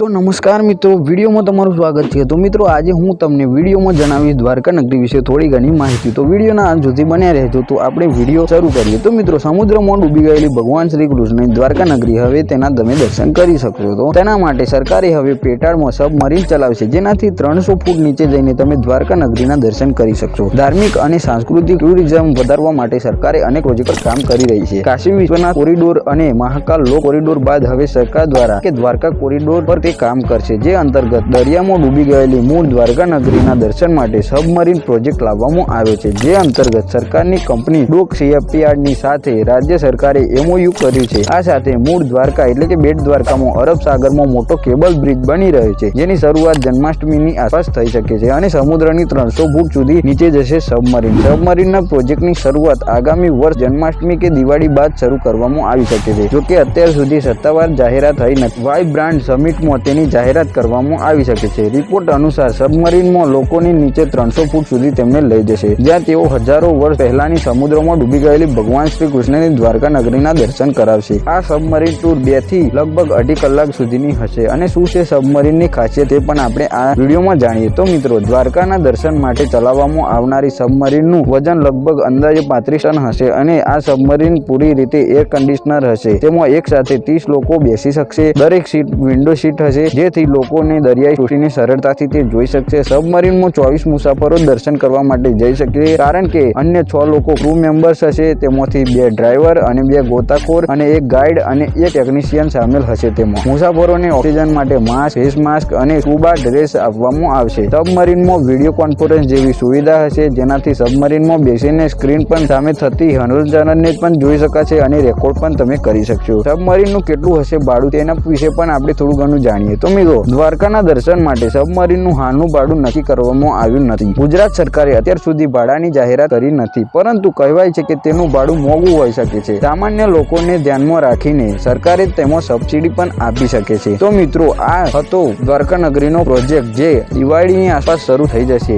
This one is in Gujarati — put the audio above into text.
તો નમસ્કાર મિત્રો, વિડીયોમાં તમારું સ્વાગત છે. તો મિત્રો, આજે હું તમને વિડીયોમાં જણાવીશ દ્વારકા નગરી વિશે થોડી ઘણી માહિતી. તો વિડીયોના અંત સુધી બન્યા રહેજો. તો આપણે વીડિયો શરૂ કરીએ. તો મિત્રો, સમુદ્રમાં ડૂબી ગયેલી ભગવાન શ્રી કૃષ્ણની દ્વારકા નગરી હવે તેના તમે દર્શન કરી શકશો તો તેના માટે સરકારે હવે પેટાળમાં સબમરીન ચલાવશે, જેનાથી ત્રણસો ફૂટ નીચે જઈને તમે દ્વારકા નગરીના દર્શન કરી શકશો. ધાર્મિક અને સાંસ્કૃતિક ટુરિઝમ વધારવા માટે સરકારે અનેક પ્રોજેક્ટ કામ કરી રહી છે. કાશી વિશ્વનાથ કોરિડોર અને મહાકાલ લો કોરિડોર બાદ હવે સરકાર દ્વારા કે દ્વારકા કોરિડોર પર તે કામ કરશે. જે અંતર્ગત દરિયામાં ડૂબી ગયેલી મૂળ દ્વારકા નગરીના દર્શન માટે સબમરીન પ્રોજેક્ટ લાવવામાં આવ્યો છે. જે અંતર્ગત સરકારની કંપની ડોક શિપયાર્ડની સાથે રાજ્ય સરકારે એમઓયુ કર્યું છે. આ સાથે મૂળ દ્વારકા એટલે કે બેટ દ્વારકામાં અરબ સાગરમાં મોટો કેબલ બ્રિજ બની રહ્યો છે, જેની શરૂઆત જન્માષ્ટમીની આસપાસ થઈ શકે છે અને સમુદ્રની ત્રણસો ફૂટ સુધી નીચે જશે સબમરીન. સબમરીનના પ્રોજેક્ટની શરૂઆત આગામી વર્ષ જન્માષ્ટમી કે દિવાળી બાદ શરૂ કરવામાં આવી શકે છે, જોકે અત્યાર સુધી સત્તાવાર જાહેરાત થઈ નથી. વાય બ્રાન્ડ સમિટમાં તેની જાહેરાત કરવામાં આવી શકે છે. રિપોર્ટ અનુસાર સબમરીનમાં લોકોની નીચે ત્રણસો ફૂટ સુધી તેમને લઈ જશે. જ્યાં તેઓ હજારો વર્ષ પહેલાની સમુદ્રમાં ડૂબી ગયેલી ભગવાન શ્રી કૃષ્ણની દ્વારકા નગરીના દર્શન કરાવશે. આ સબમરીન ટૂર બેથી લગભગ અઢી કલાક સુધીની હશે. અને શું છે સબમરીનની ખાસિયત એ પણ આપણે આ વિડીયોમાં જાણીએ. તો મિત્રો, દ્વારકાના દર્શન માટે ચલાવવામાં આવનારી સબમરીનનું વજન લગભગ અંદાજે પાંત્રીસ ટન હશે અને આ સબમરીન પૂરી રીતે એર કન્ડિશનર હશે. તેમાં એક સાથે ત્રીસ લોકો બેસી શકશે. દરેક સીટ વિન્ડો સીટ હશે જેથી લોકોને દરિયાઈ સૃષ્ટિને સરળતાથી તે જોઈ શકશે. સબમરીનમાં ચોવીસ મુસાફરો દર્શન કરવા માટે જઈ શકે, કારણ કે અન્ય છ લોકો ક્રૂ મેમ્બર્સ હશે. તેમાંથી બે ડ્રાઈવર અને બે ગોતાખોર અને એક ગાઈડ અને એક ટેકનિશિયન સામેલ હશે તેમાં. મુસાફરોને ઓક્સિજન માટે માસ્ક ફેસ માસ્ક અને સ્કુબા ડ્રેસ આપવામાં આવશે. સબમરીનમાં વીડિયો કોન્ફરન્સ જેવી સુવિધા હશે, જેનાથી સબમરીનમાં બેસીને સ્ક્રીન પણ સામે થતી હલનચલનને પણ જોઈ શકાશે અને રેકોર્ડ પણ તમે કરી શકશો. સબમરીનનું કેટલું હશે ભાડું તેના વિશે પણ આપણે થોડું ઘણું જાણીએ. તો મિત્રો, દ્વારકાના દર્શન માટે સબમરીનનું હાલનું ભાડું નક્કી કરવામાં આવ્યું નથી. ગુજરાત સરકારે અત્યાર સુધી ભાડાની જાહેરાત કરી નથી, પરંતુ કહેવાય છે કે તેનું ભાડું મોંઘું હોઈ શકે છે. સામાન્ય લોકોને ધ્યાનમાં રાખીને સરકારે તેમાં સબસિડી પણ આપી શકે છે. તો મિત્રો, આ હતો દ્વારકા નગરીનો પ્રોજેક્ટ જે દિવાળીની આસપાસ શરૂ થઈ જશે.